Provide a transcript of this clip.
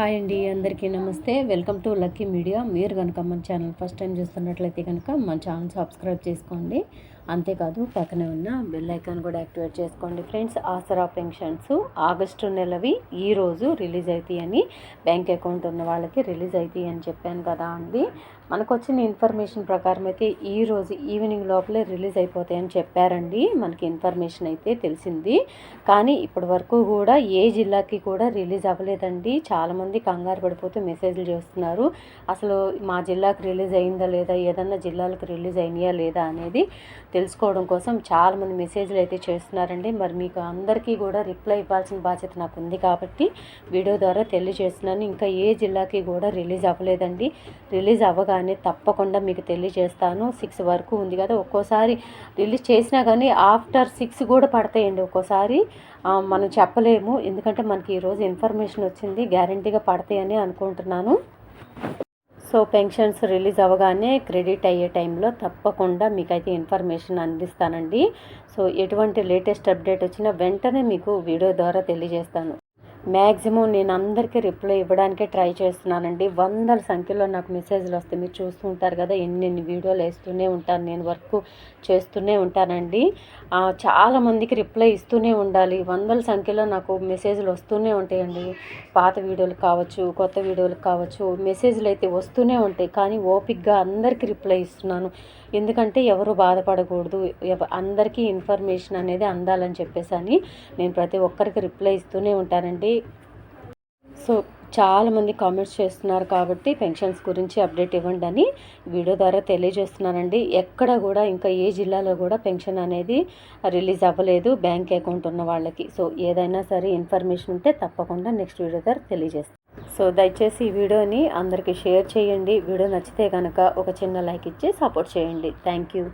Hi అండి అందరికీ నమస్తే. Welcome to lucky media. మీరు కనుక మన ఛానల్ ఫస్ట్ టైం చూస్తున్నట్లయితే కనుక మన ఛానల్ సబ్స్క్రైబ్ చేసుకోండి. అంతేకాదు పక్కనే ఉన్న బెల్ ఐకాన్ కూడా యాక్టివేట్ చేసుకోండి ఫ్రెండ్స్ ఆసరా పెన్షన్స్ ఆగస్టు నెలవి ఈరోజు రిలీజ్ అవుతాయి అని బ్యాంక్ అకౌంట్ ఉన్న వాళ్ళకి రిలీజ్ అవుతాయి అని చెప్పాను కదా అండి. మనకు వచ్చిన ఇన్ఫర్మేషన్ ప్రకారం అయితే ఈ రోజు ఈవినింగ్ లోపలే రిలీజ్ అయిపోతాయని చెప్పారండి. మనకి ఇన్ఫర్మేషన్ అయితే తెలిసింది. కానీ ఇప్పటి వరకు కూడా ఏ జిల్లాకి కూడా రిలీజ్ అవ్వలేదండి. చాలామంది కంగారు పడిపోతే మెసేజ్లు చేస్తున్నారు. అసలు మా జిల్లాకు రిలీజ్ అయిందా లేదా? ఏదన్నా జిల్లాలకు రిలీజ్ అయినాయా లేదా అనేది తెలుసుకోవడం కోసం చాలామంది మెసేజ్లు అయితే చేస్తున్నారండి. మరి మీకు అందరికీ కూడా రిప్లై ఇవ్వాల్సిన బాధ్యత నాకు ఉంది కాబట్టి వీడియో ద్వారా తెలియజేస్తున్నాను. ఇంకా ఏ జిల్లాకి కూడా రిలీజ్ అవ్వలేదండి. రిలీజ్ అవ్వగానే తప్పకుండా మీకు తెలియజేస్తాను. సిక్స్ వరకు ఉంది కదా ఒక్కోసారి రిలీజ్ చేసినా కానీ ఆఫ్టర్ సిక్స్ కూడా పడతాయండి ఒక్కోసారి. మనం చెప్పలేము. ఎందుకంటే మనకి ఈరోజు ఇన్ఫర్మేషన్ వచ్చింది గ్యారంటీగా పడతాయని అనుకుంటున్నాను. సో పెన్షన్స్ రిలీజ్ అవ్వగానే క్రెడిట్ అయ్యే టైంలో తప్పకుండా మీకైతే ఇన్ఫర్మేషన్ అందిస్తానండి. సో ఎటువంటి లేటెస్ట్ అప్డేట్ వచ్చినా వెంటనే మీకు వీడియో ద్వారా తెలియజేస్తాను. మ్యాక్సిమం నేను అందరికీ రిప్లై ఇవ్వడానికే ట్రై చేస్తున్నానండి. వందల సంఖ్యలో నాకు మెసేజ్లు వస్తే మీరు చూస్తూ ఉంటారు కదా ఎన్ని ఎన్ని వీడియోలు వేస్తూనే ఉంటాను. నేను వర్క్ చేస్తూనే ఉంటానండి. చాలామందికి రిప్లై ఇస్తూనే ఉండాలి. వందల సంఖ్యలో నాకు మెసేజ్లు వస్తూనే ఉంటాయండి. పాత వీడియోలు కావచ్చు కొత్త వీడియోలు కావచ్చు మెసేజ్లు అయితే వస్తూనే ఉంటాయి. కానీ ఓపిక్గా అందరికీ రిప్లై ఇస్తున్నాను. ఎందుకంటే ఎవరు బాధపడకూడదు. అందరికీ ఇన్ఫర్మేషన్ అనేది అందాలని చెప్పేసి అని నేను ప్రతి ఒక్కరికి రిప్లై ఇస్తూనే ఉంటానండి. సో చాలామంది కామెంట్స్ చేస్తున్నారు కాబట్టి పెన్షన్స్ గురించి అప్డేట్ ఇవ్వండి అని వీడియో ద్వారా తెలియజేస్తున్నానండి. ఎక్కడ కూడా ఇంకా ఏ జిల్లాలో కూడా పెన్షన్ అనేది రిలీజ్ అవ్వలేదు బ్యాంక్ అకౌంట్ ఉన్న వాళ్ళకి. సో ఏదైనా సరే ఇన్ఫర్మేషన్ ఉంటే తప్పకుండా నెక్స్ట్ వీడియో ద్వారా తెలియజేస్తాను. సో దయచేసి ఈ వీడియోని అందరికీ షేర్ చేయండి. వీడియో నచ్చితే కనుక ఒక చిన్న లైక్ ఇచ్చి సపోర్ట్ చేయండి. Thank you.